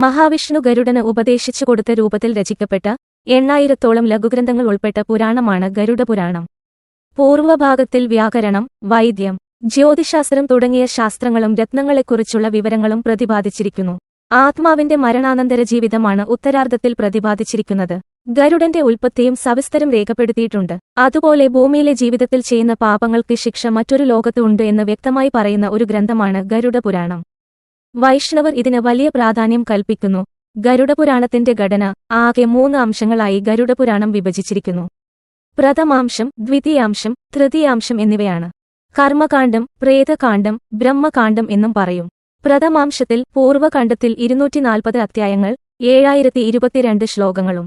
മഹാവിഷ്ണു ഗരുഡന് ഉപദേശിച്ചു കൊടുത്ത രൂപത്തിൽ രചിക്കപ്പെട്ട എണ്ണായിരത്തോളം ലഘുഗ്രന്ഥങ്ങൾ ഉൾപ്പെട്ട പുരാണമാണ് ഗരുഡപുരാണം പൂർവഭാഗത്തിൽ വ്യാകരണം വൈദ്യം ജ്യോതിശാസ്ത്രം തുടങ്ങിയ ശാസ്ത്രങ്ങളും രത്നങ്ങളെക്കുറിച്ചുള്ള വിവരങ്ങളും പ്രതിപാദിച്ചിരിക്കുന്നു. ആത്മാവിന്റെ മരണാനന്തര ജീവിതമാണ് ഉത്തരാർദ്ധത്തിൽ പ്രതിപാദിച്ചിരിക്കുന്നത്. ഗരുഡന്റെ ഉൽപ്പത്തിയും സവിസ്തരം രേഖപ്പെടുത്തിയിട്ടുണ്ട്. അതുപോലെ ഭൂമിയിലെ ജീവിതത്തിൽ ചെയ്യുന്ന പാപങ്ങൾക്ക് ശിക്ഷ മറ്റൊരു ലോകത്തുണ്ട് എന്ന് വ്യക്തമായി പറയുന്ന ഒരു ഗ്രന്ഥമാണ് ഗരുഡപുരാണം വൈഷ്ണവർ ഇതിന് വലിയ പ്രാധാന്യം കൽപ്പിക്കുന്നു. ഗരുഡപുരാണത്തിന്റെ ഘടന ആകെ മൂന്ന് അംശങ്ങളായി ഗരുഡപുരാണം വിഭജിച്ചിരിക്കുന്നു. പ്രഥമാംശം ദ്വിതീയാംശം തൃതീയാംശം എന്നിവയാണ്. കർമ്മകാന്ഡം പ്രേതകാണ്ഡം ബ്രഹ്മകാണ്ഡം എന്നും പറയും. പ്രഥമാംശത്തിൽ പൂർവകാണ്ഡത്തിൽ ഇരുന്നൂറ്റിനാൽപ്പത് അധ്യായങ്ങൾ ഏഴായിരത്തി ഇരുപത്തിരണ്ട് ശ്ലോകങ്ങളും.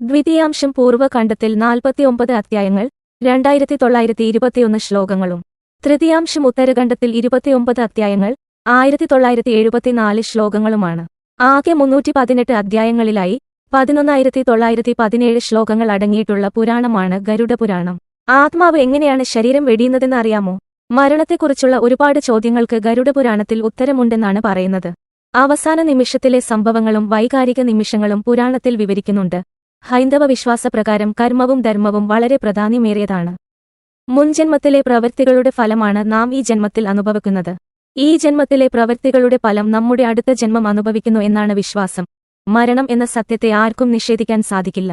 ദ്വിതീയാംശം പൂർവകാണ്ഡത്തിൽ നാൽപ്പത്തിയൊമ്പത് അധ്യായങ്ങൾ രണ്ടായിരത്തി തൊള്ളായിരത്തി ഇരുപത്തിയൊന്ന് ശ്ലോകങ്ങളും. തൃതീയാംശം ഉത്തരഖണ്ഡത്തിൽ ഇരുപത്തിയൊമ്പത് അധ്യായങ്ങൾ ആയിരത്തി തൊള്ളായിരത്തി എഴുപത്തിനാല് ശ്ലോകങ്ങളുമാണ്. ആകെ മുന്നൂറ്റി പതിനെട്ട് അധ്യായങ്ങളിലായി പതിനൊന്നായിരത്തി തൊള്ളായിരത്തി പതിനേഴ് ശ്ലോകങ്ങൾ അടങ്ങിയിട്ടുള്ള പുരാണമാണ് ഗരുഡപുരാണം. ആത്മാവ് എങ്ങനെയാണ് ശരീരം വെടിയുന്നതെന്ന് അറിയാമോ? മരണത്തെക്കുറിച്ചുള്ള ഒരുപാട് ചോദ്യങ്ങൾക്ക് ഗരുഡപുരാണത്തിൽ ഉത്തരമുണ്ടെന്നാണ് പറയുന്നത്. അവസാന നിമിഷത്തിലെ സംഭവങ്ങളും വൈകാരിക നിമിഷങ്ങളും പുരാണത്തിൽ വിവരിക്കുന്നുണ്ട്. ഹൈന്ദവ വിശ്വാസപ്രകാരം കർമ്മവും ധർമ്മവും വളരെ പ്രാധാന്യമേറിയതാണ്. മുൻജന്മത്തിലെ പ്രവൃത്തികളുടെ ഫലമാണ് നാം ഈ ജന്മത്തിൽ അനുഭവിക്കുന്നത്. ഈ ജന്മത്തിലെ പ്രവൃത്തികളുടെ ഫലം നമ്മുടെ അടുത്ത ജന്മം അനുഭവിക്കുന്നു എന്നാണ് വിശ്വാസം. മരണം എന്ന സത്യത്തെ ആർക്കും നിഷേധിക്കാൻ സാധിക്കില്ല.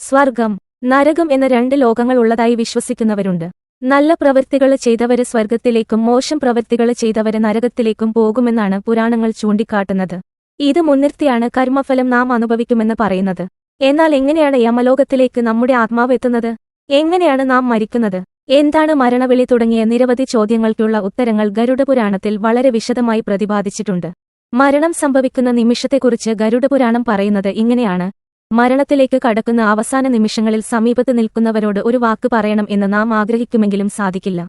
സ്വർഗം നരകം എന്ന രണ്ട് ലോകങ്ങൾ ഉള്ളതായി വിശ്വസിക്കുന്നവരുണ്ട്. നല്ല പ്രവൃത്തികൾ ചെയ്തവരെ സ്വർഗത്തിലേക്കും മോശം പ്രവൃത്തികൾ ചെയ്തവരെ നരകത്തിലേക്കും പോകുമെന്നാണ് പുരാണങ്ങൾ ചൂണ്ടിക്കാട്ടുന്നത്. ഇത് മുൻനിർത്തിയാണ് കർമ്മഫലം നാം അനുഭവിക്കുമെന്ന് പറയുന്നത്. എന്നാൽ എങ്ങനെയാണ് യമലോകത്തിലേക്ക് നമ്മുടെ ആത്മാവ് എത്തുന്നത്? എങ്ങനെയാണ് നാം മരിക്കുന്നത്? എന്താണ് മരണവിളി തുടങ്ങിയ നിരവധി ചോദ്യങ്ങൾക്കുള്ള ഉത്തരങ്ങൾ ഗരുഡപുരാണത്തിൽ വളരെ വിശദമായി പ്രതിപാദിച്ചിട്ടുണ്ട്. മരണം സംഭവിക്കുന്ന നിമിഷത്തെക്കുറിച്ച് ഗരുഡപുരാണം പറയുന്നത് ഇങ്ങനെയാണ്. മരണത്തിലേക്ക് കടക്കുന്ന അവസാന നിമിഷങ്ങളിൽ സമീപത്ത് നിൽക്കുന്നവരോട് ഒരു വാക്ക് പറയണം എന്ന് നാം ആഗ്രഹിക്കുമെങ്കിലും സാധിക്കില്ല.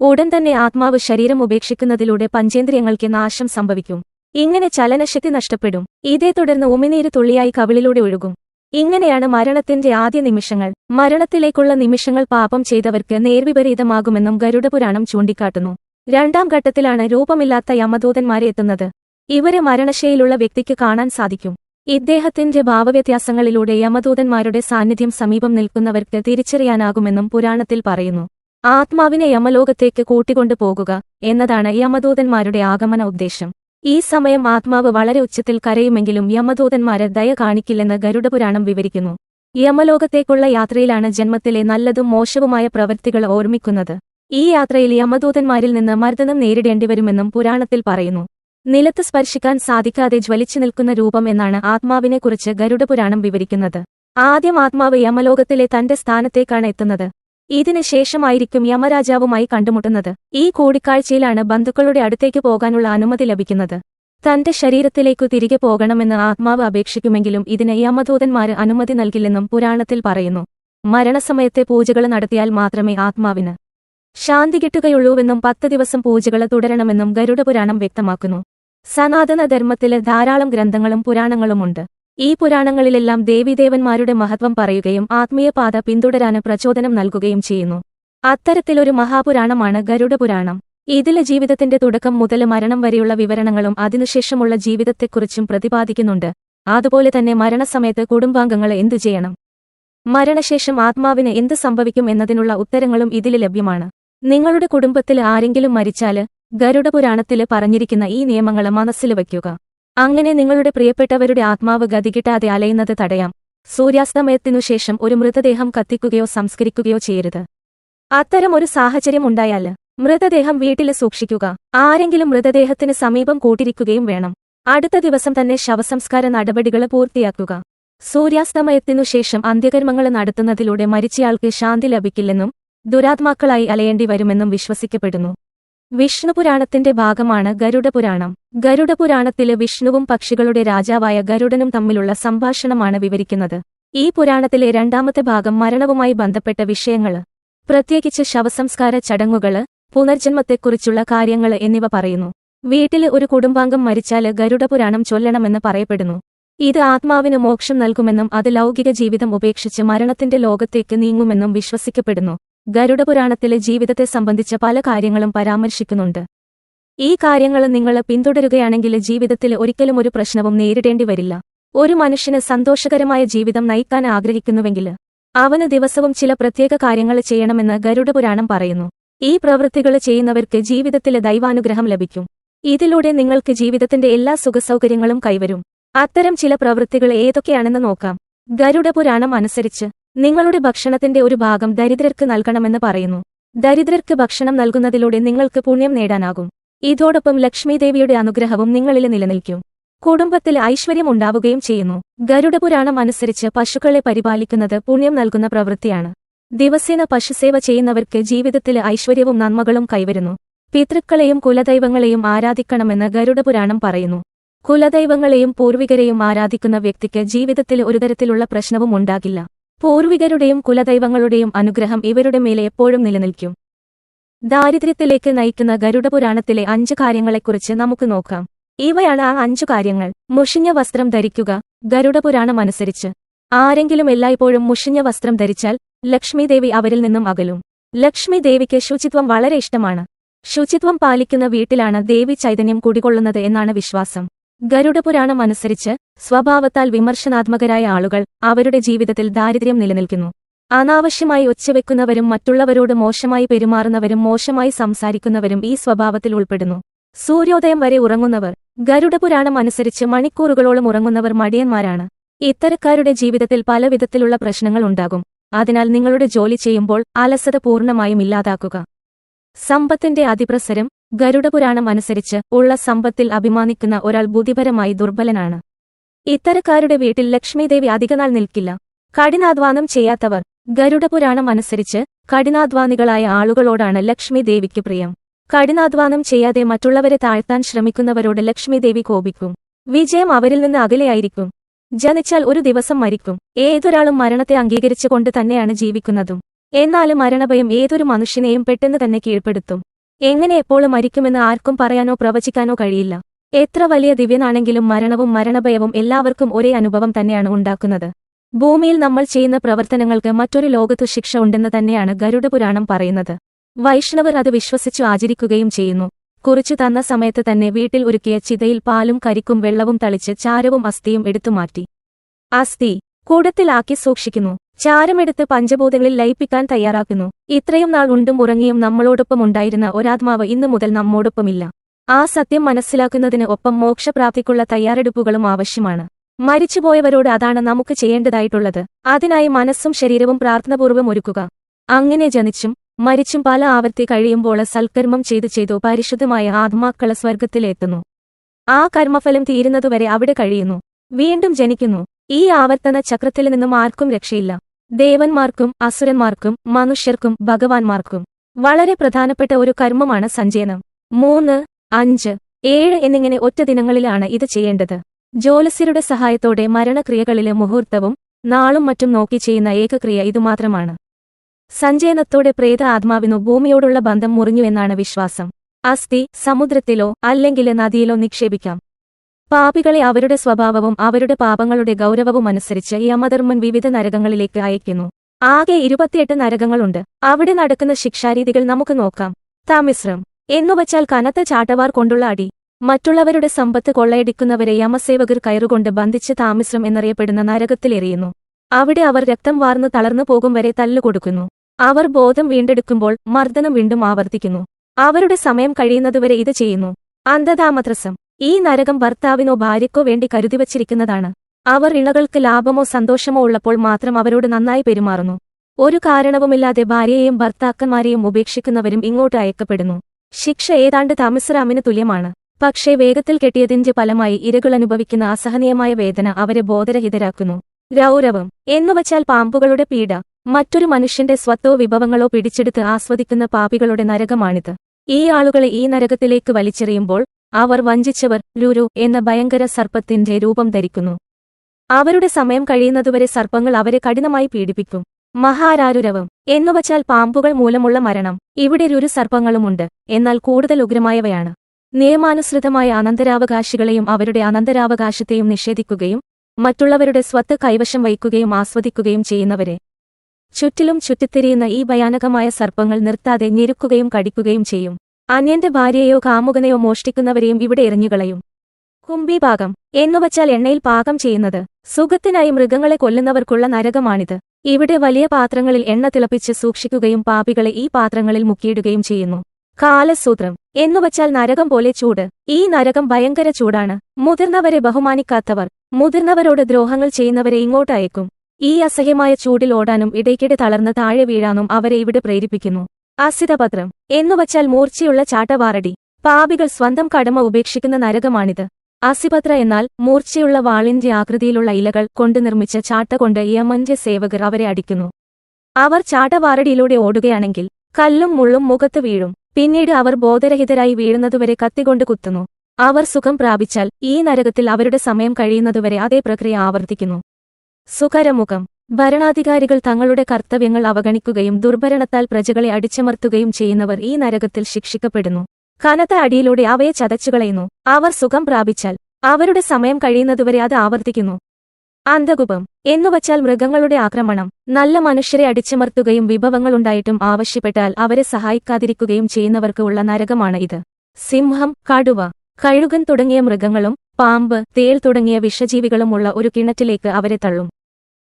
ഉടൻ തന്നെ ആത്മാവ് ശരീരം ഉപേക്ഷിക്കുന്നതിലൂടെ പഞ്ചേന്ദ്രിയങ്ങൾക്ക് നാശം സംഭവിക്കും. ഇങ്ങനെ ചലനശക്തി നഷ്ടപ്പെടും. ഇതേ തുടർന്ന് ഉമിനീര് തുള്ളിയായി കവിളിലൂടെ ഒഴുകും. ഇങ്ങനെയാണ് മരണത്തിന്റെ ആദ്യ നിമിഷങ്ങൾ. മരണത്തിലേക്കുള്ള നിമിഷങ്ങൾ പാപം ചെയ്തവർക്ക് നേർവിപരീതമാകുമെന്നും ഗരുഡപുരാണം ചൂണ്ടിക്കാട്ടുന്നു. രണ്ടാം ഘട്ടത്തിലാണ് രൂപമില്ലാത്ത യമദൂതന്മാരെ എത്തുന്നത്. ഇവരെ മരണശയിലുള്ള വ്യക്തിക്ക് കാണാൻ സാധിക്കും. ഇദ്ദേഹത്തിന്റെ ഭാവവ്യത്യാസങ്ങളിലൂടെ യമദൂതന്മാരുടെ സാന്നിധ്യം സമീപം നിൽക്കുന്നവർക്ക് തിരിച്ചറിയാനാകുമെന്നും പുരാണത്തിൽ പറയുന്നു. ആത്മാവിനെ യമലോകത്തേക്ക് കൂട്ടിക്കൊണ്ടു പോകുക എന്നതാണ് യമദൂതന്മാരുടെ ആഗമന ഉദ്ദേശം. ഈ സമയം ആത്മാവ് വളരെ ഉച്ചത്തിൽ കരയുമെങ്കിലും യമദൂതന്മാരെ ദയ കാണിക്കില്ലെന്ന് ഗരുഡപുരാണം വിവരിക്കുന്നു. യമലോകത്തേക്കുള്ള യാത്രയിലാണ് ജന്മത്തിലെ നല്ലതും മോശവുമായ പ്രവൃത്തികൾ ഓർമ്മിക്കുന്നത്. ഈ യാത്രയിൽ യമദൂതന്മാരിൽ നിന്ന് മർദ്ദനം നേരിടേണ്ടിവരുമെന്നും പുരാണത്തിൽ പറയുന്നു. നിലത്ത് സ്പർശിക്കാൻ സാധിക്കാതെ ജ്വലിച്ചു നിൽക്കുന്ന രൂപം എന്നാണ് ആത്മാവിനെക്കുറിച്ച് ഗരുഡപുരാണം വിവരിക്കുന്നത്. ആദ്യം ആത്മാവ് യമലോകത്തിലെ തന്റെ സ്ഥാനത്തേക്കാണ് എത്തുന്നത്. ഇതിന് ശേഷമായിരിക്കും യമരാജാവുമായി കണ്ടുമുട്ടുന്നത്. ഈ കൂടിക്കാഴ്ചയിലാണ് ബന്ധുക്കളുടെ അടുത്തേക്ക് പോകാനുള്ള അനുമതി ലഭിക്കുന്നത്. തന്റെ ശരീരത്തിലേക്കു തിരികെ പോകണമെന്ന് ആത്മാവ് അപേക്ഷിക്കുമെങ്കിലും ഇതിന് യമദൂതന്മാര് അനുമതി നൽകില്ലെന്നും പുരാണത്തിൽ പറയുന്നു. മരണസമയത്തെ പൂജകൾ നടത്തിയാൽ മാത്രമേ ആത്മാവിന് ശാന്തി കിട്ടുകയുള്ളൂവെന്നും പത്ത് ദിവസം പൂജകൾ തുടരണമെന്നും ഗരുഡപുരാണം വ്യക്തമാക്കുന്നു. സനാതന ധർമ്മത്തിലെ ധാരാളം ഗ്രന്ഥങ്ങളും പുരാണങ്ങളുമുണ്ട്. ഈ പുരാണങ്ങളിലെല്ലാം ദേവീദേവന്മാരുടെ മഹത്വം പറയുകയും ആത്മീയപാത പിന്തുടരാന് പ്രചോദനം നൽകുകയും ചെയ്യുന്നു. അത്തരത്തിലൊരു മഹാപുരാണമാണ് ഗരുഡപുരാണം. ഇതിലെ ജീവിതത്തിന്റെ തുടക്കം മുതൽ മരണം വരെയുള്ള വിവരണങ്ങളും അതിനുശേഷമുള്ള ജീവിതത്തെക്കുറിച്ചും പ്രതിപാദിക്കുന്നുണ്ട്. അതുപോലെ തന്നെ മരണസമയത്ത് കുടുംബാംഗങ്ങൾ എന്തു ചെയ്യണം? മരണശേഷം ആത്മാവിന് എന്ത് സംഭവിക്കും എന്നതിനുള്ള ഉത്തരങ്ങളും ഇതിൽ ലഭ്യമാണ്. നിങ്ങളുടെ കുടുംബത്തിൽ ആരെങ്കിലും മരിച്ചാൽ ഗരുഡപുരാണത്തിൽ പറഞ്ഞിരിക്കുന്ന ഈ നിയമങ്ങൾ മനസ്സിൽ വയ്ക്കുക. അങ്ങനെ നിങ്ങളുടെ പ്രിയപ്പെട്ടവരുടെ ആത്മാവ് ഗതികിട്ടാതെ അലയുന്നത് തടയാം. സൂര്യാസ്തമയത്തിനുശേഷം ഒരു മൃതദേഹം കത്തിക്കുകയോ സംസ്കരിക്കുകയോ ചെയ്യരുത്. അത്തരം ഒരു സാഹചര്യം ഉണ്ടായാൽ മൃതദേഹം വീട്ടിൽ സൂക്ഷിക്കുക. ആരെങ്കിലും മൃതദേഹത്തിന് സമീപം കൂട്ടിരിക്കുകയും വേണം. അടുത്ത ദിവസം തന്നെ ശവസംസ്കാര നടപടികൾ പൂർത്തിയാക്കുക. സൂര്യാസ്തമയത്തിനുശേഷം അന്ത്യകർമ്മങ്ങൾ നടത്തുന്നതിലൂടെ മരിച്ചയാൾക്ക് ശാന്തി ലഭിക്കില്ലെന്നും ദുരാത്മാക്കളായി അലയേണ്ടി വരുമെന്നും വിശ്വസിക്കപ്പെടുന്നു. വിഷ്ണുപുരാണത്തിന്റെ ഭാഗമാണ് ഗരുഡപുരാണം. ഗരുഡപുരാണത്തിലെ വിഷ്ണുവും പക്ഷികളുടെ രാജാവായ ഗരുഡനും തമ്മിലുള്ള സംഭാഷണമാണ് വിവരിക്കുന്നത്. ഈ പുരാണത്തിലെ രണ്ടാമത്തെ ഭാഗം മരണവുമായി ബന്ധപ്പെട്ട വിഷയങ്ങൾ പ്രത്യേകിച്ച് ശവസംസ്കാര ചടങ്ങുകൾ പുനർജന്മത്തെക്കുറിച്ചുള്ള കാര്യങ്ങൾ എന്നിവ പറയുന്നു. വീട്ടിൽ ഒരു കുടുംബാംഗം മരിച്ചാൽ ഗരുഡപുരാണം ചൊല്ലണമെന്ന് പറയപ്പെടുന്നു. ഇത് ആത്മാവിന് മോക്ഷം നൽകുമെന്നും അത് ലൗകിക ജീവിതം ഉപേക്ഷിച്ച് മരണത്തിന്റെ ലോകത്തേക്ക് നീങ്ങുമെന്നും വിശ്വസിക്കപ്പെടുന്നു. ഗരുഡപുരാണത്തിലെ ജീവിതത്തെ സംബന്ധിച്ച പല കാര്യങ്ങളും പരാമർശിക്കുന്നുണ്ട്. ഈ കാര്യങ്ങൾ നിങ്ങൾ പിന്തുടരുകയാണെങ്കിൽ ജീവിതത്തിൽ ഒരിക്കലും ഒരു പ്രശ്നവും നേരിടേണ്ടി വരില്ല. ഒരു മനുഷ്യന് സന്തോഷകരമായ ജീവിതം നയിക്കാൻ ആഗ്രഹിക്കുന്നുവെങ്കിൽ അവന് ദിവസവും ചില പ്രത്യേക കാര്യങ്ങൾ ചെയ്യണമെന്ന് ഗരുഡപുരാണം പറയുന്നു. ഈ പ്രവൃത്തികൾ ചെയ്യുന്നവർക്ക് ജീവിതത്തിൽ ദൈവാനുഗ്രഹം ലഭിക്കും. ഇതിലൂടെ നിങ്ങൾക്ക് ജീവിതത്തിന്റെ എല്ലാ സുഖസൗകര്യങ്ങളും കൈവരും. അത്തരം ചില പ്രവൃത്തികൾ ഏതൊക്കെയാണെന്ന് നോക്കാം. ഗരുഡപുരാണം അനുസരിച്ച് നിങ്ങളുടെ ഭക്ഷണത്തിന്റെ ഒരു ഭാഗം ദരിദ്രർക്ക് നൽകണമെന്ന് പറയുന്നു. ദരിദ്രർക്ക് ഭക്ഷണം നൽകുന്നതിലൂടെ നിങ്ങൾക്ക് പുണ്യം നേടാനാകും. ഇതോടൊപ്പം ലക്ഷ്മീദേവിയുടെ അനുഗ്രഹവും നിങ്ങളിൽ നിലനിൽക്കും. കുടുംബത്തിൽ ഐശ്വര്യം ഉണ്ടാവുകയും ചെയ്യുന്നു. ഗരുഡപുരാണം അനുസരിച്ച് പശുക്കളെ പരിപാലിക്കുന്നത് പുണ്യം നൽകുന്ന പ്രവൃത്തിയാണ്. ദിവസേന പശുസേവ ചെയ്യുന്നവർക്ക് ജീവിതത്തിൽ ഐശ്വര്യവും നന്മകളും കൈവരുന്നു. പിതൃക്കളെയും കുലദൈവങ്ങളെയും ആരാധിക്കണമെന്ന് ഗരുഡപുരാണം പറയുന്നു. കുലദൈവങ്ങളെയും പൂർവികരെയും ആരാധിക്കുന്ന വ്യക്തിക്ക് ജീവിതത്തിൽ ഒരുതരത്തിലുള്ള പ്രശ്നവും ഉണ്ടാകില്ല. പൂർവികരുടെയും കുലദൈവങ്ങളുടെയും അനുഗ്രഹം ഇവരുടെ മേലെ എപ്പോഴും നിലനിൽക്കും. ദാരിദ്ര്യത്തിലേക്ക് നയിക്കുന്ന ഗരുഡപുരാണത്തിലെ അഞ്ച് കാര്യങ്ങളെക്കുറിച്ച് നമുക്ക് നോക്കാം. ഇവയാണ് ആ അഞ്ചു കാര്യങ്ങൾ. മുഷിഞ്ഞ വസ്ത്രം ധരിക്കുക ഗരുഡപുരാണം അനുസരിച്ച്. ആരെങ്കിലും എല്ലായ്പ്പോഴും മുഷിഞ്ഞ വസ്ത്രം ധരിച്ചാൽ ലക്ഷ്മിദേവി അവരിൽ നിന്നും അകലും. ലക്ഷ്മി ദേവിക്ക് ശുചിത്വം വളരെ ഇഷ്ടമാണ്. ശുചിത്വം പാലിക്കുന്ന വീട്ടിലാണ് ദേവി ചൈതന്യം കുടികൊള്ളുന്നത് എന്നാണ് വിശ്വാസം. ഗരുഡപുരാണം അനുസരിച്ച് സ്വഭാവത്താൽ വിമർശനാത്മകരായ ആളുകൾ അവരുടെ ജീവിതത്തിൽ ദാരിദ്ര്യം നിലനിൽക്കുന്നു. അനാവശ്യമായി ഒച്ചവെക്കുന്നവരും മറ്റുള്ളവരോട് മോശമായി പെരുമാറുന്നവരും മോശമായി സംസാരിക്കുന്നവരും ഈ സ്വഭാവത്തിൽ ഉൾപ്പെടുന്നു. സൂര്യോദയം വരെ ഉറങ്ങുന്നവർ ഗരുഡപുരാണം അനുസരിച്ച് മണിക്കൂറുകളോളം ഉറങ്ങുന്നവർ മടിയന്മാരാണ്. ഇത്തരക്കാരുടെ ജീവിതത്തിൽ പല വിധത്തിലുള്ള പ്രശ്നങ്ങൾ ഉണ്ടാകും. അതിനാൽ നിങ്ങളുടെ ജോലി ചെയ്യുമ്പോൾ അലസത പൂർണമായും ഇല്ലാതാക്കുക. സമ്പത്തിന്റെ അതിപ്രസരം ഗരുഡപുരാണം അനുസരിച്ച് ഉള്ള സമ്പത്തിൽ അഭിമാനിക്കുന്ന ഒരാൾ ബുദ്ധിപരമായി ദുർബലനാണ്. ഇത്തരക്കാരുടെ വീട്ടിൽ ലക്ഷ്മീദേവി അധികനാൾ നിൽക്കില്ല. കഠിനാധ്വാനം ചെയ്യാത്തവർ ഗരുഡപുരാണം അനുസരിച്ച് കഠിനാധ്വാനികളായ ആളുകളോടാണ് ലക്ഷ്മീദേവിക്ക് പ്രിയം. കഠിനാധ്വാനം ചെയ്യാതെ മറ്റുള്ളവരെ താഴ്ത്താൻ ശ്രമിക്കുന്നവരോട് ലക്ഷ്മിദേവി കോപിക്കും. വിജയം അവരിൽ നിന്ന് അകലെയായിരിക്കും. ജനിച്ചാൽ ഒരു ദിവസം മരിക്കും. ഏതൊരാളും മരണത്തെ അംഗീകരിച്ചുകൊണ്ട് തന്നെയാണ് ജീവിക്കുന്നതും. എന്നാലും മരണഭയം ഏതൊരു മനുഷ്യനെയും പെട്ടെന്ന് തന്നെ കീഴ്പ്പെടുത്തും. എങ്ങനെ എപ്പോഴും മരിക്കുമെന്ന് ആർക്കും പറയാനോ പ്രവചിക്കാനോ കഴിയില്ല. എത്ര വലിയ ദിവ്യനാണെങ്കിലും മരണവും മരണഭയവും എല്ലാവർക്കും ഒരേ അനുഭവം തന്നെയാണ് ഉണ്ടാക്കുന്നത്. ഭൂമിയിൽ നമ്മൾ ചെയ്യുന്ന പ്രവർത്തനങ്ങൾക്ക് മറ്റൊരു ലോകത്തു ശിക്ഷ ഉണ്ടെന്ന് തന്നെയാണ് ഗരുഡപുരാണം പറയുന്നത്. വൈഷ്ണവർ അത് വിശ്വസിച്ചു ആചരിക്കുകയും ചെയ്യുന്നു. കുറിച്ചു തന്ന സമയത്ത് തന്നെ വീട്ടിൽ ഒരുക്കിയ ചിതയിൽ പാലും കരിക്കും വെള്ളവും തളിച്ച് ചാരവും അസ്ഥിയും എടുത്തുമാറ്റി അസ്ഥി കൂടത്തിലാക്കി സൂക്ഷിക്കുന്നു. ചാരമെടുത്ത് പഞ്ചഭൂതങ്ങളിൽ ലയിപ്പിക്കാൻ തയ്യാറാക്കുന്നു. ഇത്രയും നാൾ ഉണ്ടും ഉറങ്ങിയും നമ്മളോടൊപ്പം ഉണ്ടായിരുന്ന ഒരാത്മാവ് ഇന്നു മുതൽ നമ്മോടൊപ്പമില്ല. ആ സത്യം മനസ്സിലാക്കുന്നതിന് ഒപ്പം മോക്ഷപ്രാപ്തിക്കുള്ള തയ്യാറെടുപ്പുകളും ആവശ്യമാണ്. മരിച്ചുപോയവരോട് അതാണ് നമുക്ക് ചെയ്യേണ്ടതായിട്ടുള്ളത്. അതിനായി മനസ്സും ശരീരവും പ്രാർത്ഥനപൂർവം ഒരുക്കുക. അങ്ങനെ ജനിച്ചും മരിച്ചും പല ആവർത്തി കഴിയുമ്പോൾ സൽക്കർമ്മം ചെയ്തു ചെയ്തു പരിശുദ്ധമായ ആത്മാക്കള സ്വർഗത്തിലെത്തുന്നു ആ കർമ്മഫലം തീരുന്നതുവരെ അവിടെ കഴിയുന്നു. വീണ്ടും ജനിക്കുന്നു. ഈ ആവർത്തന ചക്രത്തിൽ നിന്നും ആർക്കും രക്ഷയില്ല. ദേവന്മാർക്കും അസുരന്മാർക്കും മനുഷ്യർക്കും ഭഗവാന്മാർക്കും. വളരെ പ്രധാനപ്പെട്ട ഒരു കർമ്മമാണ് സഞ്ചയനം. മൂന്ന് അഞ്ച് ഏഴ് എന്നിങ്ങനെ ഒറ്റ ദിനങ്ങളിലാണ് ഇത് ചെയ്യേണ്ടത്. ജോലസ്യരുടെ സഹായത്തോടെ മരണക്രിയകളിലെ മുഹൂർത്തവും നാളും മറ്റും നോക്കി ചെയ്യുന്ന ഏകക്രിയ ഇതുമാത്രമാണ്. സഞ്ചയനത്തോടെ പ്രേത ആത്മാവിനു ഭൂമിയോടുള്ള ബന്ധം മുറിഞ്ഞുവെന്നാണ് വിശ്വാസം. അസ്ഥി സമുദ്രത്തിലോ അല്ലെങ്കിൽ നദിയിലോ നിക്ഷേപിക്കാം. പാപികളെ അവരുടെ സ്വഭാവവും അവരുടെ പാപങ്ങളുടെ ഗൗരവവും അനുസരിച്ച് യമധർമ്മൻ വിവിധ നരകങ്ങളിലേക്ക് അയക്കുന്നു ആകെ ഇരുപത്തിയെട്ട് നരകങ്ങളുണ്ട്. അവിടെ നടക്കുന്ന ശിക്ഷാരീതികൾ നമുക്ക് നോക്കാം. താമിശ്രം. എന്നുവച്ചാൽ കനത്ത ചാട്ടവാർ കൊണ്ടുള്ള അടി. മറ്റുള്ളവരുടെ സമ്പത്ത് കൊള്ളയടിക്കുന്നവരെ യമസേവകർ കയറുകൊണ്ട് ബന്ധിച്ച് താമിശ്രം എന്നറിയപ്പെടുന്ന നരകത്തിലെറിയുന്നു അവിടെ അവർ രക്തം വാർന്ന് തളർന്നു പോകും വരെ തല്ലുകൊടുക്കുന്നു അവർ ബോധം വീണ്ടെടുക്കുമ്പോൾ മർദ്ദനം വീണ്ടും ആവർത്തിക്കുന്നു. അവരുടെ സമയം കഴിയുന്നതുവരെ ഇത് ചെയ്യുന്നു. അന്ധതാമത്രസം. ഈ നരകം ഭർത്താവിനോ ഭാര്യക്കോ വേണ്ടി കരുതിവച്ചിരിക്കുന്നതാണ്. അവർ ഇണകൾക്ക് ലാഭമോ സന്തോഷമോ ഉള്ളപ്പോൾ മാത്രം അവരോട് നന്നായി പെരുമാറുന്നു. ഒരു കാരണവുമില്ലാതെ ഭാര്യയെയും ഭർത്താക്കന്മാരെയും ഉപേക്ഷിക്കുന്നവരും ഇങ്ങോട്ട് അയക്കപ്പെടുന്നു. ശിക്ഷ ഏതാണ്ട് താമസറാമിന് തുല്യമാണ്. പക്ഷേ വേഗത്തിൽ കെട്ടിയതിന്റെ ഫലമായി ഇരകൾ അനുഭവിക്കുന്ന അസഹനീയമായ വേദന അവരെ ബോധരഹിതരാക്കുന്നു. രൗരവം എന്നുവച്ചാൽ പാമ്പുകളുടെ പീഡ. മറ്റൊരു മനുഷ്യന്റെ സ്വത്തോ വിഭവങ്ങളോ പിടിച്ചെടുത്ത് ആസ്വദിക്കുന്ന പാപികളുടെ നരകമാണിത്. ഈ ആളുകളെ ഈ നരകത്തിലേക്ക് വലിച്ചെറിയുമ്പോൾ അവർ വഞ്ചിച്ചവർ ലുരു എന്ന ഭയങ്കര സർപ്പത്തിന്റെ രൂപം ധരിക്കുന്നു. അവരുടെ സമയം കഴിയുന്നതുവരെ സർപ്പങ്ങൾ അവരെ കഠിനമായി പീഡിപ്പിക്കും. മഹാരാരുരവം എന്നുവച്ചാൽ പാമ്പുകൾ മൂലമുള്ള മരണം. ഇവിടെ രുരു സർപ്പങ്ങളുമുണ്ട്. എന്നാൽ കൂടുതൽ ഉഗ്രമായവയാണ്. നിയമാനുസൃതമായ അനന്തരാവകാശികളെയും അവരുടെ അനന്തരാവകാശത്തെയും നിഷേധിക്കുകയും മറ്റുള്ളവരുടെ സ്വത്ത് കൈവശം വയ്ക്കുകയും ആസ്വദിക്കുകയും ചെയ്യുന്നവരെ. ചുറ്റിലും ചുറ്റിത്തിരിയുന്ന ഈ ഭയാനകമായ സർപ്പങ്ങൾ നിർത്താതെ ഞെരുക്കുകയും കടിക്കുകയും ചെയ്യും. അന്യന്റെ ഭാര്യയെയോ കാമുകനെയോ മോഷ്ടിക്കുന്നവരെയും ഇവിടെ എറിഞ്ഞുകളയും. കുംഭിഭാഗം എന്നുവച്ചാൽ എണ്ണയിൽ പാകം ചെയ്യുന്നത്. സുഖത്തിനായി മൃഗങ്ങളെ കൊല്ലുന്നവർക്കുള്ള നരകമാണിത്. ഇവിടെ വലിയ പാത്രങ്ങളിൽ എണ്ണ തിളപ്പിച്ച് സൂക്ഷിക്കുകയും പാപികളെ ഈ പാത്രങ്ങളിൽ മുക്കിയിടുകയും ചെയ്യുന്നു. കാലസൂത്രം. എന്നുവച്ചാൽ നരകം പോലെ ചൂട്. ഈ നരകം ഭയങ്കര ചൂടാണ്. മുതിർന്നവരെ ബഹുമാനിക്കാത്തവർ. മുതിർന്നവരോട് ദ്രോഹങ്ങൾ ചെയ്യുന്നവരെ ഇങ്ങോട്ട് അയക്കും. ഈ അസഹ്യമായ ചൂടിൽ ഓടാനും ഇടയ്ക്കിടെ തളർന്ന് താഴെ വീഴാനും അവരെ ഇവിടെ പ്രേരിപ്പിക്കുന്നു. അസിതപത്രം എന്നുവച്ചാൽ മൂർച്ചയുള്ള ചാട്ടവാറടി. പാപികൾ സ്വന്തം കടമ ഉപേക്ഷിക്കുന്ന നരകമാണിത്. അസിപത്ര എന്നാൽ മൂർച്ചയുള്ള വാളിന്റെ ആകൃതിയിലുള്ള ഇലകൾ കൊണ്ട് നിർമ്മിച്ച ചാട്ട കൊണ്ട് യമന്റെ സേവകർ അവരെ അടിക്കുന്നു. അവർ ചാട്ടവാറടിയിലൂടെ ഓടുകയാണെങ്കിൽ കല്ലും മുള്ളും മുഖത്ത് വീഴും. പിന്നീട് അവർ ബോധരഹിതരായി വീഴുന്നതുവരെ കത്തികൊണ്ട് കുത്തുന്നു. അവർ സുഖം പ്രാപിച്ചാൽ ഈ നരകത്തിൽ അവരുടെ സമയം കഴിയുന്നതുവരെ അതേ പ്രക്രിയ ആവർത്തിക്കുന്നു. സുഖരമുഖം ഭരണാധികാരികൾ തങ്ങളുടെ കർത്തവ്യങ്ങൾ അവഗണിക്കുകയും ദുർഭരണത്താൽ പ്രജകളെ അടിച്ചമർത്തുകയും ചെയ്യുന്നവർ ഈ നരകത്തിൽ ശിക്ഷിക്കപ്പെടുന്നു. കനത്ത അടിയിലൂടെ അവയെ ചതച്ചുകളയുന്നു അവർ സുഖം പ്രാപിച്ചാൽ അവരുടെ സമയം കഴിയുന്നതുവരെ അത് ആവർത്തിക്കുന്നു. അന്ധകുപം എന്നുവച്ചാൽ മൃഗങ്ങളുടെ ആക്രമണം. നല്ല മനുഷ്യരെ അടിച്ചമർത്തുകയും വിഭവങ്ങളുണ്ടായിട്ടും ആവശ്യപ്പെട്ടാൽ അവരെ സഹായിക്കാതിരിക്കുകയും ചെയ്യുന്നവർക്ക് ഉള്ള നരകമാണ് ഇത്. സിംഹം കടുവ കഴുകൻ തുടങ്ങിയ മൃഗങ്ങളും പാമ്പ് തേൽ തുടങ്ങിയ വിഷജീവികളുമുള്ള ഒരു കിണറ്റിലേക്ക് അവരെ തള്ളും.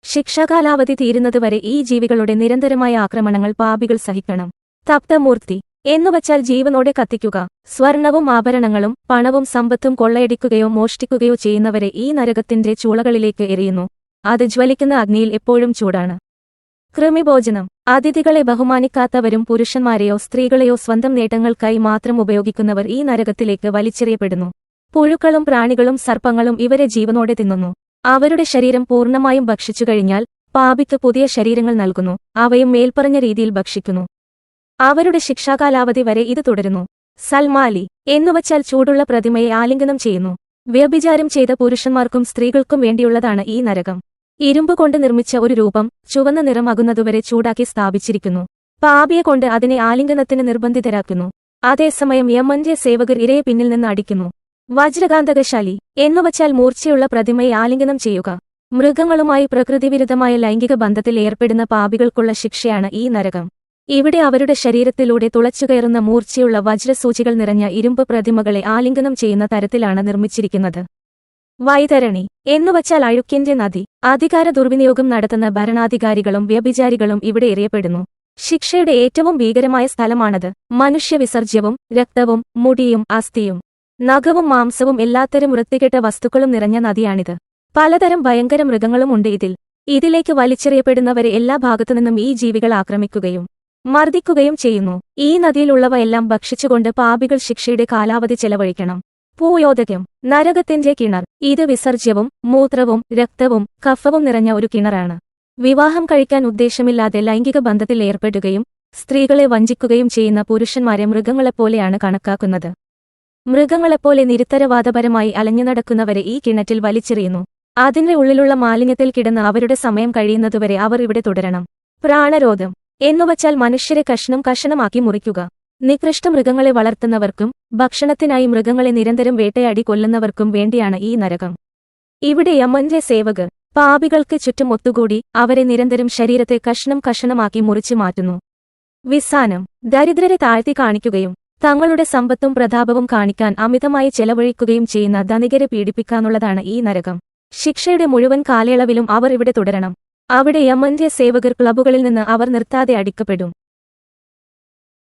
ശിക്ഷാകാലാവധി തീരുന്നതുവരെ ഈ ജീവികളുടെ നിരന്തരമായ ആക്രമണങ്ങൾ പാപികൾ സഹിക്കണം. തപ്തമൂർത്തി. എന്നുവച്ചാൽ ജീവനോടെ കത്തിക്കുക സ്വർണവും ആഭരണങ്ങളും പണവും സമ്പത്തും കൊള്ളയടിക്കുകയോ മോഷ്ടിക്കുകയോ ചെയ്യുന്നവരെ ഈ നരകത്തിന്റെ ചൂളകളിലേക്ക് എറിയുന്നു. അത് ജ്വലിക്കുന്ന അഗ്നിയിൽ എപ്പോഴും ചൂടാണ്. കൃമിഭോജനം. അതിഥികളെ ബഹുമാനിക്കാത്തവരും പുരുഷന്മാരെയോ സ്ത്രീകളെയോ സ്വന്തം നേട്ടങ്ങൾക്കായി മാത്രം ഉപയോഗിക്കുന്നവർ ഈ നരകത്തിലേക്ക് വലിച്ചെറിയപ്പെടുന്നു. പുഴുക്കളും പ്രാണികളും സർപ്പങ്ങളും ഇവരെ ജീവനോടെ തിന്നുന്നു. അവരുടെ ശരീരം പൂർണമായും ഭക്ഷിച്ചു കഴിഞ്ഞാൽ പാപിക്ക് പുതിയ ശരീരങ്ങൾ നൽകുന്നു അവയും മേൽപ്പറഞ്ഞ രീതിയിൽ ഭക്ഷിക്കുന്നു. അവരുടെ ശിക്ഷാകാലാവധി വരെ ഇത് തുടരുന്നു. സൽമാലി എന്നുവച്ചാൽ ചൂടുള്ള പ്രതിമയെ ആലിംഗനം ചെയ്യുന്നു. വ്യഭിചാരം ചെയ്ത പുരുഷന്മാർക്കും സ്ത്രീകൾക്കും വേണ്ടിയുള്ളതാണ് ഈ നരകം. ഇരുമ്പ് കൊണ്ട് നിർമ്മിച്ച ഒരു രൂപം ചുവന്ന നിറമാകുന്നതുവരെ ചൂടാക്കി സ്ഥാപിച്ചിരിക്കുന്നു. പാപിയെ കൊണ്ട് അതിനെ ആലിംഗനത്തിന് നിർബന്ധിതരാക്കുന്നു. അതേസമയം യമന്റെ സേവകർ ഇരയെ പിന്നിൽ നിന്ന് അടിക്കുന്നു. വജ്രകാന്തകശാലി എന്നുവച്ചാൽ മൂർച്ചയുള്ള പ്രതിമയെ ആലിംഗനം ചെയ്യുക. മൃഗങ്ങളുമായി പ്രകൃതിവിരുദ്ധമായ ലൈംഗിക ബന്ധത്തിൽ ഏർപ്പെടുന്ന പാപികൾക്കുള്ള ശിക്ഷയാണ് ഈ നരകം. ഇവിടെ അവരുടെ ശരീരത്തിലൂടെ തുളച്ചുകയറുന്ന മൂർച്ചയുള്ള വജ്രസൂചികൾ നിറഞ്ഞ ഇരുമ്പ് പ്രതിമകളെ ആലിംഗനം ചെയ്യുന്ന തരത്തിലാണ് നിർമ്മിച്ചിരിക്കുന്നത്. വൈതരണി എന്നുവച്ചാൽ അഴുക്കിന്റെ നദി. അധികാര ദുർവിനിയോഗം നടത്തുന്ന ഭരണാധികാരികളും വ്യഭിചാരികളും ഇവിടെ എറിയപ്പെടുന്നു. ശിക്ഷയുടെ ഏറ്റവും ഭീകരമായ സ്ഥലമാണത്. മനുഷ്യവിസർജ്യവും രക്തവും മുടിയും അസ്ഥിയും നഖവും മാംസവും എല്ലാത്തരം വൃത്തികെട്ട വസ്തുക്കളും നിറഞ്ഞ നദിയാണിത്. പലതരം ഭയങ്കര മൃഗങ്ങളും ഉണ്ട് ഇതിൽ. ഇതിലേക്ക് വലിച്ചെറിയപ്പെടുന്നവരെ എല്ലാ ഭാഗത്തുനിന്നും ഈ ജീവികൾ ആക്രമിക്കുകയും മർദ്ദിക്കുകയും ചെയ്യുന്നു. ഈ നദിയിലുള്ളവ എല്ലാം ഭക്ഷിച്ചുകൊണ്ട് പാപികൾ ശിക്ഷയുടെ കാലാവധി ചെലവഴിക്കണം. പൂയോദകം നരകത്തിന്റെ കിണർ. ഇത് വിസർജ്യവും മൂത്രവും രക്തവും കഫവും നിറഞ്ഞ ഒരു കിണറാണ്. വിവാഹം കഴിക്കാൻ ഉദ്ദേശമില്ലാതെ ലൈംഗിക ബന്ധത്തിൽ ഏർപ്പെടുകയും സ്ത്രീകളെ വഞ്ചിക്കുകയും ചെയ്യുന്ന പുരുഷന്മാരെ മൃഗങ്ങളെപ്പോലെയാണ് കണക്കാക്കുന്നത്. മൃഗങ്ങളെപ്പോലെ നിരുത്തരവാദപരമായി അലഞ്ഞു നടക്കുന്നവരെ ഈ കിണറ്റിൽ വലിച്ചെറിയുന്നു. അതിന്റെ ഉള്ളിലുള്ള മാലിന്യത്തിൽ കിടന്ന് അവരുടെ സമയം കഴിയുന്നതുവരെ അവർ ഇവിടെ തുടരണം. പ്രാണരോധം. എന്നുവച്ചാൽ മനുഷ്യരെ കഷ്ണം കഷണമാക്കി മുറിക്കുക. നികൃഷ്ട മൃഗങ്ങളെ വളർത്തുന്നവർക്കും ഭക്ഷണത്തിനായി മൃഗങ്ങളെ നിരന്തരം വേട്ടയാടി കൊല്ലുന്നവർക്കും വേണ്ടിയാണ് ഈ നരകം. ഇവിടെ യമന്റെ സേവകർ പാപികൾക്ക് ചുറ്റും ഒത്തുകൂടി അവരെ നിരന്തരം ശരീരത്തെ കഷ്ണം കഷണമാക്കി മുറിച്ചു മാറ്റുന്നു. വിസാനം. ദരിദ്രരെ താഴ്ത്തി കാണിക്കുകയും തങ്ങളുടെ സമ്പത്തും പ്രതാപവും കാണിക്കാൻ അമിതമായി ചെലവഴിക്കുകയും ചെയ്യുന്ന ധനികരെ പീഡിപ്പിക്കാനുള്ളതാണ് ഈ നരകം. ശിക്ഷയുടെ മുഴുവൻ കാലയളവിലും അവർ ഇവിടെ തുടരണം. അവിടെ യമന്റെ സേവകർ ക്ലബുകളിൽ നിന്ന് അവർ നിർത്താതെ അടിക്കപ്പെടും.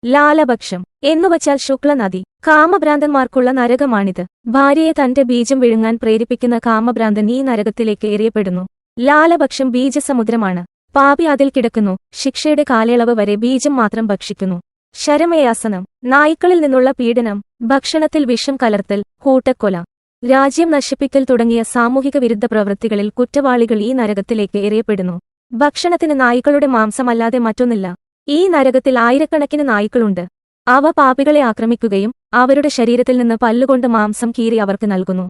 ലാലപക്ഷം. എന്നുവച്ചാൽ ശുക്ലനദി. കാമഭ്രാന്തന്മാർക്കുള്ള നരകമാണിത്. ഭാര്യയെ തന്റെ ബീജം വിഴുങ്ങാൻ പ്രേരിപ്പിക്കുന്ന കാമഭ്രാന്തൻ ഈ നരകത്തിലേക്ക് എറിയപ്പെടുന്നു. ലാലപക്ഷം ബീജസമുദ്രമാണ്. പാപി അതിൽ കിടക്കുന്നു. ശിക്ഷയുടെ കാലയളവ് വരെ ബീജം മാത്രം ഭക്ഷിക്കുന്നു. ശരമയാസനം നായ്ക്കളിൽ നിന്നുള്ള പീഡനം ഭക്ഷണത്തിൽ വിഷം കലർത്തൽ കൂട്ടക്കൊല രാജ്യം നശിപ്പിക്കൽ തുടങ്ങിയ സാമൂഹിക വിരുദ്ധ പ്രവൃത്തികളിൽ കുറ്റവാളികൾ ഈ നരകത്തിലേക്ക് എറിയപ്പെടുന്നു. ഭക്ഷണത്തിന് നായ്ക്കളുടെ മാംസമല്ലാതെ മറ്റൊന്നില്ല. ഈ നരകത്തിൽ ആയിരക്കണക്കിന് നായ്ക്കളുണ്ട്. അവ പാപികളെ ആക്രമിക്കുകയും അവരുടെ ശരീരത്തിൽ നിന്ന് പല്ലുകൊണ്ട് മാംസം കീറി അവർക്ക് നൽകുന്നു.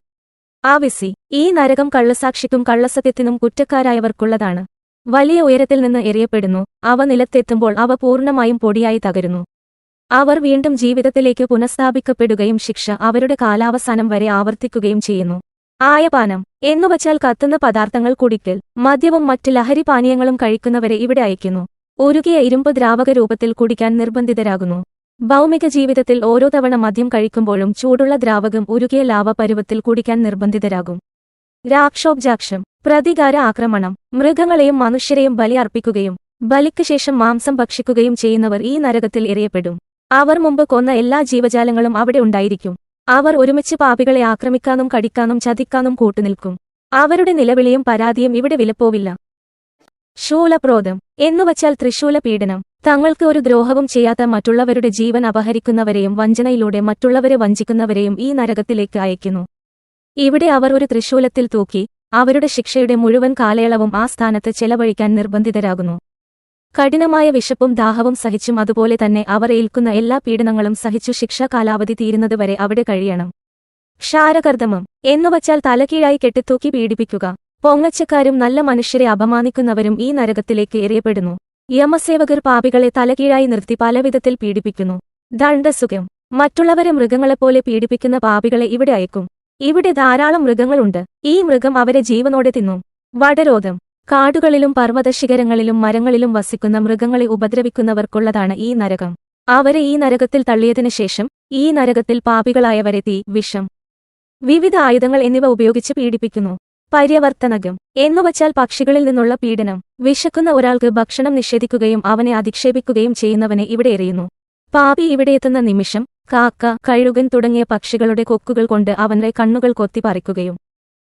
ആവിസി ഈ നരകം കള്ളസാക്ഷിക്കും കള്ളസത്യത്തിനും കുറ്റക്കാരായവർക്കുള്ളതാണ്. വലിയ ഉയരത്തിൽ നിന്ന് എറിയപ്പെടുന്നു. അവ നിലത്തെത്തുമ്പോൾ അവ പൂർണമായും പൊടിയായി തകരുന്നു. അവർ വീണ്ടും ജീവിതത്തിലേക്ക് പുനഃസ്ഥാപിക്കപ്പെടുകയും ശിക്ഷ അവരുടെ കാലാവസാനം വരെ ആവർത്തിക്കുകയും ചെയ്യുന്നു. ആയപാനം. എന്നുവച്ചാൽ കത്തുന്ന പദാർത്ഥങ്ങൾ കുടിക്കൽ മദ്യവും മറ്റ് ലഹരി പാനീയങ്ങളും കഴിക്കുന്നവരെ ഇവിടെ അയക്കുന്നു ഉരുകിയ ഇരുമ്പ് ദ്രാവക രൂപത്തിൽ കുടിക്കാൻ നിർബന്ധിതരാകുന്നു. ഭൗമിക ജീവിതത്തിൽ ഓരോ തവണ മദ്യം കഴിക്കുമ്പോഴും ചൂടുള്ള ദ്രാവകം ഉരുകിയ ലാവ പരുവത്തിൽ കുടിക്കാൻ നിർബന്ധിതരാകും. രാക്ഷോബ്ജാക്ഷം പ്രതികാര ആക്രമണം. മൃഗങ്ങളെയും മനുഷ്യരെയും ബലി അർപ്പിക്കുകയും ബലിക്ക് ശേഷം മാംസം ഭക്ഷിക്കുകയും ചെയ്യുന്നവർ ഈ നരകത്തിൽ എറിയപ്പെടും. അവർ മുമ്പ് കൊന്ന എല്ലാ ജീവജാലങ്ങളും അവിടെ ഉണ്ടായിരിക്കും. അവർ ഒരുമിച്ച് പാപികളെ ആക്രമിക്കാനും കടിക്കാനും ചതിക്കാനും കൂട്ടുനിൽക്കും. അവരുടെ നിലവിളിയും പരാതിയും ഇവിടെ വിലപ്പോവില്ല. ശൂലപ്രോധം എന്നുവച്ചാൽ തൃശൂല പീഡനം തങ്ങൾക്ക് ഒരു ദ്രോഹവും ചെയ്യാത്ത മറ്റുള്ളവരുടെ ജീവൻ അപഹരിക്കുന്നവരെയും വഞ്ചനയിലൂടെ മറ്റുള്ളവരെ വഞ്ചിക്കുന്നവരെയും ഈ നരകത്തിലേക്ക് അയക്കുന്നു ഇവിടെ അവർ ഒരു തൃശൂലത്തിൽ തൂക്കി അവരുടെ ശിക്ഷയുടെ മുഴുവൻ കാലയളവും ആ സ്ഥാനത്ത് ചെലവഴിക്കാൻ നിർബന്ധിതരാകുന്നു. കഠിനമായ വിശപ്പും ദാഹവും സഹിച്ചും അതുപോലെ തന്നെ അവർ ഏൽക്കുന്ന എല്ലാ പീഡനങ്ങളും സഹിച്ചു ശിക്ഷാ കാലാവധി തീരുന്നതുവരെ അവിടെ കഴിയണം. ക്ഷാരകർദ്ദമം എന്നുവച്ചാൽ തലകീഴായി കെട്ടിത്തൂക്കി പീഡിപ്പിക്കുക. പൊങ്ങച്ചക്കാരും നല്ല മനുഷ്യരെ അപമാനിക്കുന്നവരും ഈ നരകത്തിലേക്ക് എറിയപ്പെടുന്നു. യമസേവകർ പാപികളെ തലകീഴായി നിർത്തി പലവിധത്തിൽ പീഡിപ്പിക്കുന്നു. ദണ്ഡസുഖം. മറ്റുള്ളവരെ മൃഗങ്ങളെപ്പോലെ പീഡിപ്പിക്കുന്ന പാപികളെ ഇവിടെ അയക്കും. ഇവിടെ ധാരാളം മൃഗങ്ങളുണ്ട്. ഈ മൃഗം അവരെ ജീവനോടെ തിന്നും. വടരോധം കാടുകളിലും പർവതശിഖരങ്ങളിലും മരങ്ങളിലും വസിക്കുന്ന മൃഗങ്ങളെ ഉപദ്രവിക്കുന്നവർക്കുള്ളതാണ് ഈ നരകം. അവരെ ഈ നരകത്തിൽ തള്ളിയതിനു ശേഷം ഈ നരകത്തിൽ പാപികളായവരെ തീ വിഷം വിവിധ ആയുധങ്ങൾ എന്നിവ ഉപയോഗിച്ച് പീഡിപ്പിക്കുന്നു. പര്യവർത്തനകം എന്നുവച്ചാൽ പക്ഷികളിൽ നിന്നുള്ള പീഡനം. വിശക്കുന്ന ഒരാൾക്ക് ഭക്ഷണം നിഷേധിക്കുകയും അവനെ അധിക്ഷേപിക്കുകയും ചെയ്യുന്നവനെ ഇവിടെ എറിയുന്നു. പാപി ഇവിടെ എത്തുന്ന നിമിഷം കാക്ക കഴുകൻ തുടങ്ങിയ പക്ഷികളുടെ കൊക്കുകൾ കൊണ്ട് അവന്റെ കണ്ണുകൾ കൊത്തി പറിക്കുകയും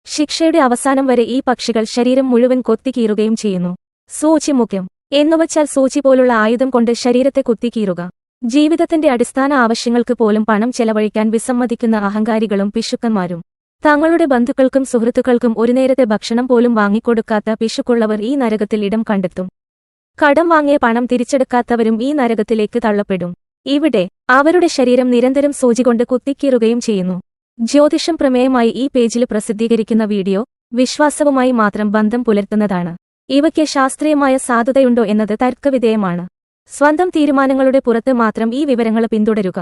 ശിക്ഷയുടെ അവസാനം വരെ ഈ പക്ഷികൾ ശരീരം മുഴുവൻ കൊത്തിക്കീറുകയും ചെയ്യുന്നു. സൂചിമുഖ്യം എന്നുവച്ചാൽ സൂചി പോലുള്ള ആയുധം കൊണ്ട് ശരീരത്തെ കുത്തിക്കീറുക. ജീവിതത്തിന്റെ അടിസ്ഥാന ആവശ്യങ്ങൾക്ക് പോലും പണം ചെലവഴിക്കാൻ വിസമ്മതിക്കുന്ന അഹങ്കാരികളും പിശുക്കന്മാരും. തങ്ങളുടെ ബന്ധുക്കൾക്കും സുഹൃത്തുക്കൾക്കും ഒരു നേരത്തെ ഭക്ഷണം പോലും വാങ്ങിക്കൊടുക്കാത്ത പിശുക്കുള്ളവർ ഈ നരകത്തിൽ ഇടം കണ്ടെത്തും. കടം വാങ്ങിയ പണം തിരിച്ചെടുക്കാത്തവരും ഈ നരകത്തിലേക്ക് തള്ളപ്പെടും. ഇവിടെ അവരുടെ ശരീരം നിരന്തരം സൂചി കൊണ്ട് കുത്തിക്കീറുകയും ചെയ്യുന്നു. ജ്യോതിഷം പ്രമേയമായി ഈ പേജിൽ പ്രസിദ്ധീകരിക്കുന്ന വീഡിയോ വിശ്വാസവുമായി മാത്രം ബന്ധം പുലർത്തുന്നതാണ്. ഇവയ്ക്ക് ശാസ്ത്രീയമായ സാധുതയുണ്ടോ എന്നത് തർക്കവിധേയമാണ്. സ്വന്തം തീരുമാനങ്ങളുടെ പുറത്ത് മാത്രം ഈ വിവരങ്ങൾ പിന്തുടരുക.